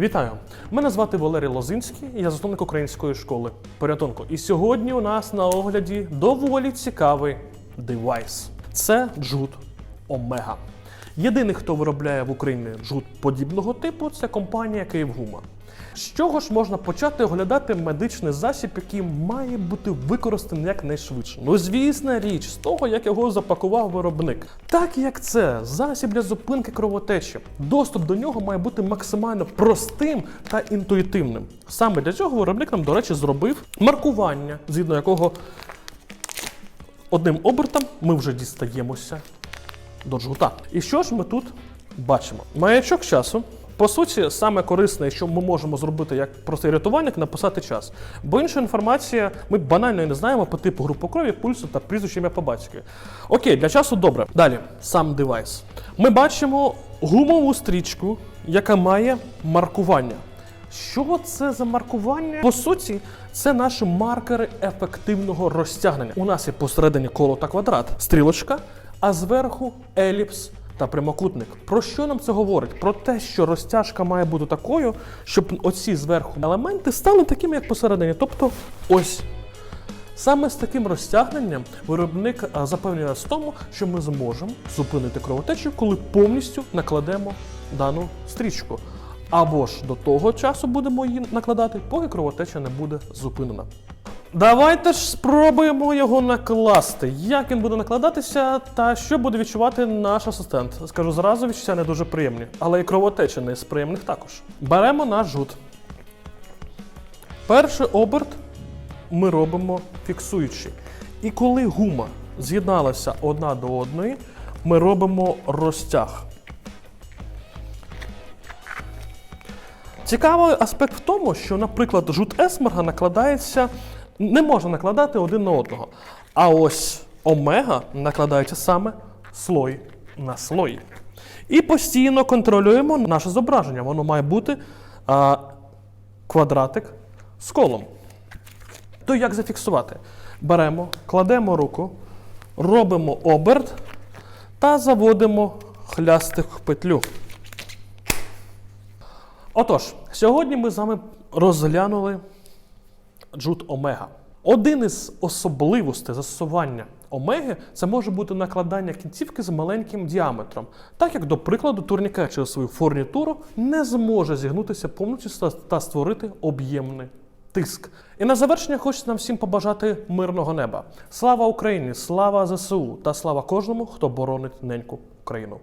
Вітаю! Мене звати Валерій Лозинський, я засновник української школи порятунку. І сьогодні у нас на огляді доволі цікавий девайс. Це джут Омега. Єдиний, хто виробляє в Україні джут подібного типу, це компанія Київгума. З чого ж можна почати оглядати медичний засіб, який має бути використаний якнайшвидше? Ну, звісна річ, з того, як його запакував виробник. Так як це засіб для зупинки кровотечі, доступ до нього має бути максимально простим та інтуїтивним. Саме для цього виробник нам, до речі, зробив маркування, згідно якого одним обертом ми вже дістаємося до джгута. І що ж ми тут бачимо? Маячок часу. По суті, саме корисне, що ми можемо зробити як простий рятувальник, написати час. Бо інша інформація ми банально не знаємо по типу групи крові, пульсу та прізвища ім'я по батькові. Окей, для часу добре. Далі, сам девайс. Ми бачимо гумову стрічку, яка має маркування. Що це за маркування? По суті, це наші маркери ефективного розтягнення. У нас є посередині коло та квадрат, стрілочка, а зверху еліпс та прямокутник. Про що нам це говорить? Про те, що розтяжка має бути такою, щоб оці зверху елементи стали такими, як посередині. Тобто, ось. Саме з таким розтягненням виробник запевнює нас в тому, що ми зможемо зупинити кровотечу, коли повністю накладемо дану стрічку. Або ж до того часу будемо її накладати, поки кровотеча не буде зупинена. Давайте ж спробуємо його накласти. Як він буде накладатися та що буде відчувати наш асистент? Скажу зразу, відчуття не дуже приємні, але і кровотеча не з приємних також. Беремо наш жут. Перший оберт ми робимо фіксуючи. І коли гума з'єдналася одна до одної, ми робимо розтяг. Цікавий аспект в тому, що, наприклад, жут есмерга накладається, не можна накладати один на одного. А ось омега накладається саме слой на слой. І постійно контролюємо наше зображення. Воно має бути а, квадратик з колом. То як зафіксувати? Беремо, кладемо руку, робимо оберт та заводимо хлястик в петлю. Отож, сьогодні ми з вами розглянули джут омега. Один із особливостей застосування омеги це може бути накладання кінцівки з маленьким діаметром, так як, до прикладу, турнікет через свою фурнітуру не зможе зігнутися повністю та створити об'ємний тиск. І на завершення хочеться нам всім побажати мирного неба. Слава Україні! Слава ЗСУ та слава кожному, хто боронить неньку Україну.